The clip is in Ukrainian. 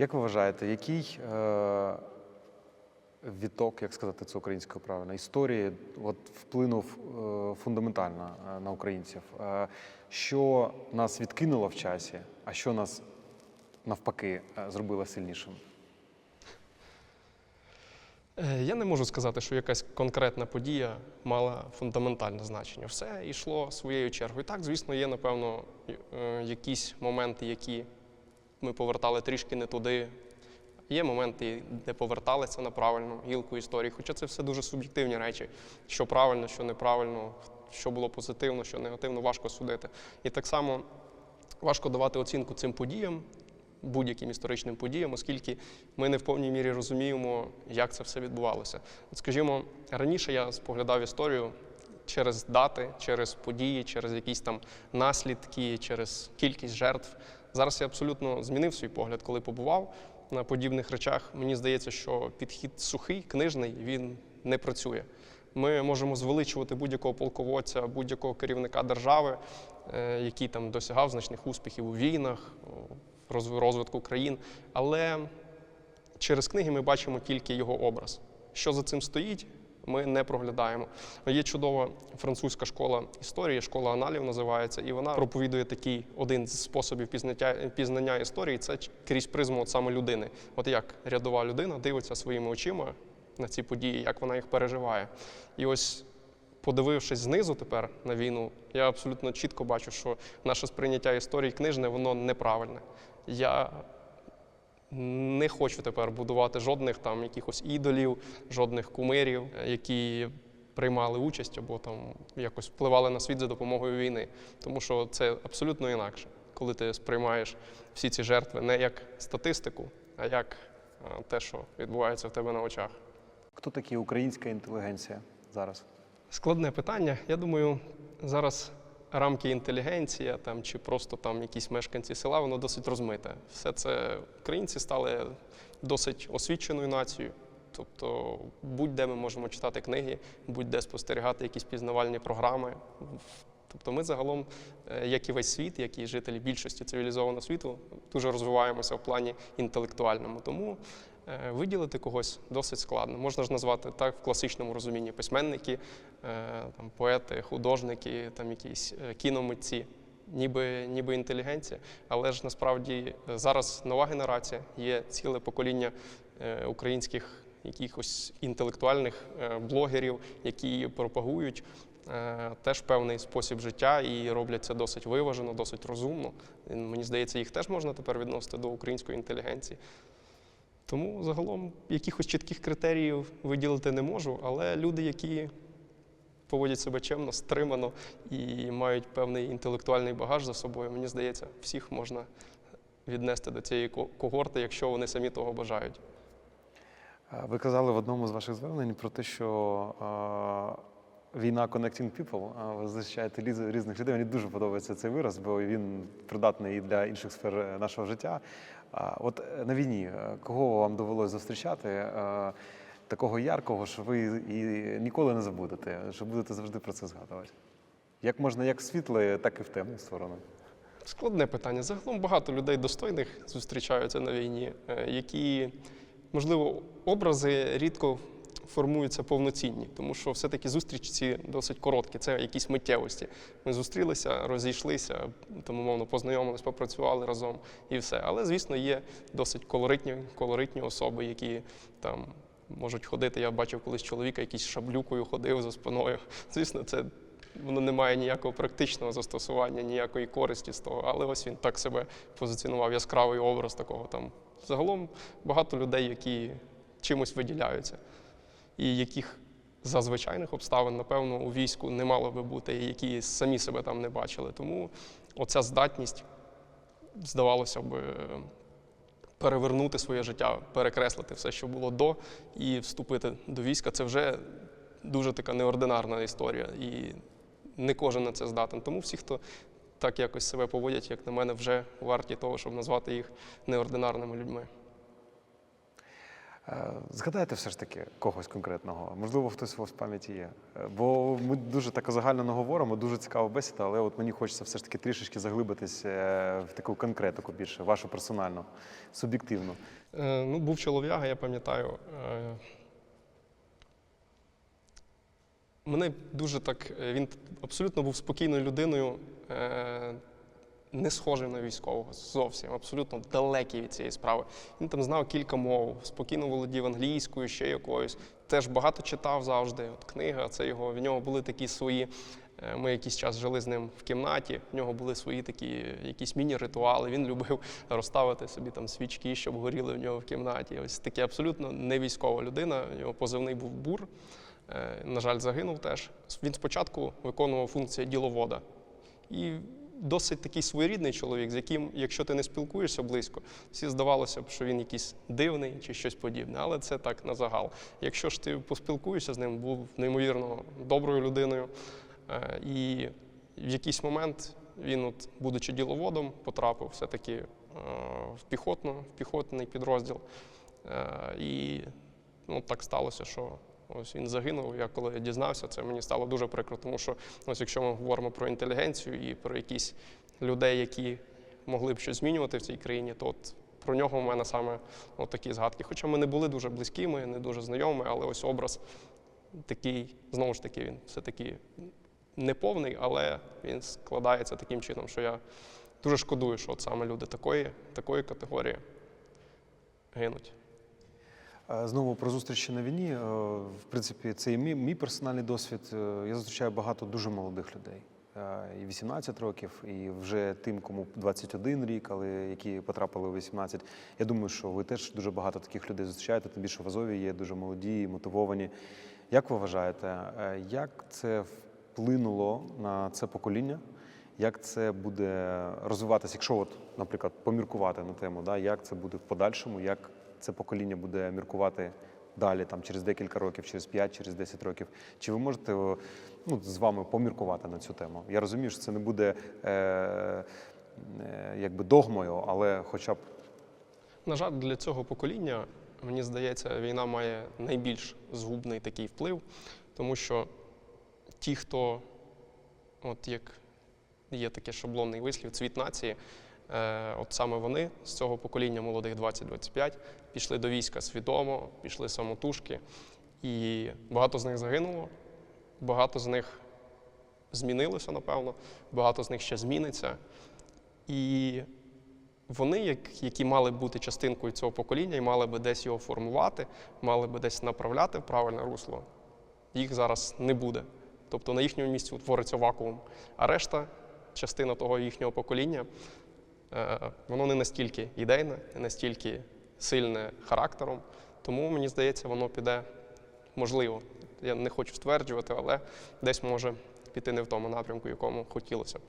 Як ви вважаєте, який е, відток, як сказати це українською правильно, історії от, вплинув е, фундаментально е, на українців? Е, що нас відкинуло в часі, а що нас навпаки е, зробило сильнішим? Е, Я не можу сказати, що якась конкретна подія мала фундаментальне значення. Все йшло своєю чергою. Так, звісно, є, напевно, якісь моменти, які ми повертали трішки не туди. Є моменти, де поверталися на правильну гілку історії. Хоча це все дуже суб'єктивні речі, що правильно, що неправильно, що було позитивно, що негативно, важко судити. І так само важко давати оцінку цим подіям, будь-яким історичним подіям, оскільки ми не в повній мірі розуміємо, як це все відбувалося. От, скажімо, раніше я споглядав історію через дати, через події, через якісь там наслідки, через кількість жертв. Зараз я абсолютно змінив свій погляд, коли побував на подібних речах. Мені здається, що підхід сухий, книжний, він не працює. Ми можемо звеличувати будь-якого полководця, будь-якого керівника держави, е, який там досягав значних успіхів у війнах, розвитку країн. Але через книги ми бачимо тільки його образ. Що за цим стоїть, ми не проглядаємо. Є чудова французька школа історії, школа аналів називається, і вона проповідує такий один з способів пізнаття, пізнання історії це крізь призму от саме людини. От як рядова людина дивиться своїми очима на ці події, як вона їх переживає. І ось подивившись знизу тепер на війну, я абсолютно чітко бачу, що наше сприйняття історії книжне, воно неправильне. Я не хочу тепер будувати жодних там якихось ідолів, жодних кумирів, е, які приймали участь або там якось впливали на світ за допомогою війни. Тому що це абсолютно інакше, коли ти сприймаєш всі ці жертви не як статистику, а як е, те, що відбувається в тебе на очах. Хто такі українська інтелігенція зараз? Складне питання. Я думаю, зараз рамки інтелігенція там, чи просто там якісь мешканці села, воно досить розмите. Все це українці стали досить освіченою нацією. Тобто будь-де ми можемо читати книги, будь-де спостерігати якісь пізнавальні програми. Тобто ми загалом, е, як і весь світ, як і жителі більшості цивілізованого світу, дуже розвиваємося в плані інтелектуальному. Тому виділити когось досить складно. Можна ж назвати так в класичному розумінні письменники, е, там, поети, художники, там якісь е, кіномитці. Ніби, ніби інтелігенція, але ж насправді е, зараз нова генерація, є ціле покоління е, українських якихось інтелектуальних е, блогерів, які пропагують е, теж певний спосіб життя і роблять це досить виважено, досить розумно. Мені здається, їх теж можна тепер відносити до української інтелігенції. Тому загалом якихось чітких критеріїв виділити не можу, але люди, які поводять себе чемно, стримано і мають певний інтелектуальний багаж за собою, мені здається, всіх можна віднести до цієї когорти, якщо вони самі того бажають. Ви казали в одному з ваших звернень про те, що війна connecting people, ви ліз- різних людей. Мені дуже подобається цей вираз, бо він придатний і для інших сфер е, нашого життя. А от е, на війні е, кого вам довелося зустрічати? е, Такого яркого, що ви і ніколи не забудете, що будете завжди про це згадувати. Як можна як в світле, так і в темну сторону. Складне питання. Загалом багато людей достойних зустрічаються на війні, які, можливо, образи рідко формуються повноцінні, тому що все-таки зустрічі ці досить короткі, це якісь миттєвості. Ми зустрілися, розійшлися, там, умовно, познайомились, попрацювали разом і все. Але, звісно, є досить колоритні, колоритні особи, які там. Можуть ходити. Я бачив колись чоловіка, якийсь шаблюкою ходив за спиною. Звісно, це воно не має ніякого практичного застосування, ніякої користі з того. Але ось він так себе позиціонував, яскравий образ такого там. Загалом багато людей, які чимось виділяються, і яких за звичайних обставин, напевно, у війську не мало би бути, і які самі себе там не бачили. Тому оця здатність, здавалося б, перевернути своє життя, перекреслити все, що було до, і вступити до війська, це вже дуже така неординарна історія. І не кожен на це здатен. Тому всі, хто так якось себе поводять, як на мене, вже варті того, щоб назвати їх неординарними людьми. Е, Згадайте все ж таки когось конкретного. Можливо, хтось у вас в пам'яті є. Е, Бо ми дуже так загально говоримо, дуже цікава бесіда, але от мені хочеться все ж таки трішечки заглибитись е, в таку конкретику більше, вашу персональну, суб'єктивну. Е, ну, був чолов'яга, я пам'ятаю. Е, мене дуже так. Він абсолютно був спокійною людиною, е, не схожим на військового зовсім, абсолютно далекий від цієї справи. Він там знав кілька мов, спокійно володів англійською, ще якоюсь. Теж багато читав завжди. От книга, це його. В нього були такі свої. е, Ми якийсь час жили з ним в кімнаті. В нього були свої такі якісь міні-ритуали. Він любив розставити собі там свічки, щоб горіли в нього в кімнаті. Ось таке абсолютно не військова людина. Його позивний був бур. Е, На жаль, загинув теж. Він спочатку виконував функцію діловода. І досить такий своєрідний чоловік, з яким, якщо ти не спілкуєшся близько, всі здавалося б, що він якийсь дивний чи щось подібне, але це так на загал. Якщо ж ти поспілкуєшся з ним, був неймовірно доброю людиною. Е, І в якийсь момент він, от, будучи діловодом, потрапив все-таки е, в піхотну, в піхотний підрозділ. Е, І ну, так сталося, що ось він загинув. Я коли дізнався, це мені стало дуже прикро, тому що ось якщо ми говоримо про інтелігенцію і про якісь людей, які могли б щось змінювати в цій країні, то от про нього в мене саме от такі згадки. Хоча ми не були дуже близькими, не дуже знайомі, але ось образ такий, знову ж таки, він все-таки неповний, але він складається таким чином, що я дуже шкодую, що от саме люди такої, такої категорії гинуть. Е, Знову про зустрічі на війні. Е, В принципі, це і мій, мій персональний досвід. Е, Я зустрічаю багато дуже молодих людей. І 18 років, і вже тим, кому 21 рік, але які потрапили у 18. Я думаю, що ви теж дуже багато таких людей зустрічаєте, тим більше в Азові є дуже молоді, мотивовані. Як ви вважаєте, як це вплинуло на це покоління? Як це буде розвиватися, якщо, от, наприклад, поміркувати на тему, да, як це буде в подальшому, як це покоління буде міркувати далі, там, через декілька років, через 5, через 10 років? Чи ви можете ну, з вами поміркувати на цю тему? Я розумію, що це не буде е, е, якби догмою, але хоча б На жаль, для цього покоління, мені здається, війна має найбільш згубний такий вплив, тому що ті, хто, от як є такий шаблонний вислів, цвіт нації, от саме вони з цього покоління молодих 20-25 пішли до війська свідомо, пішли самотужки, і багато з них загинуло, багато з них змінилося, напевно, багато з них ще зміниться. І вони, які мали бути частинкою цього покоління і мали би десь його формувати, мали би десь направляти в правильне русло, їх зараз не буде. Тобто на їхньому місці утвориться вакуум. А решта, частина того їхнього покоління, е, воно не настільки ідейне, не настільки сильне характером. Тому мені здається, воно піде можливо. Я не хочу стверджувати, але десь може піти не в тому напрямку, якому хотілося б.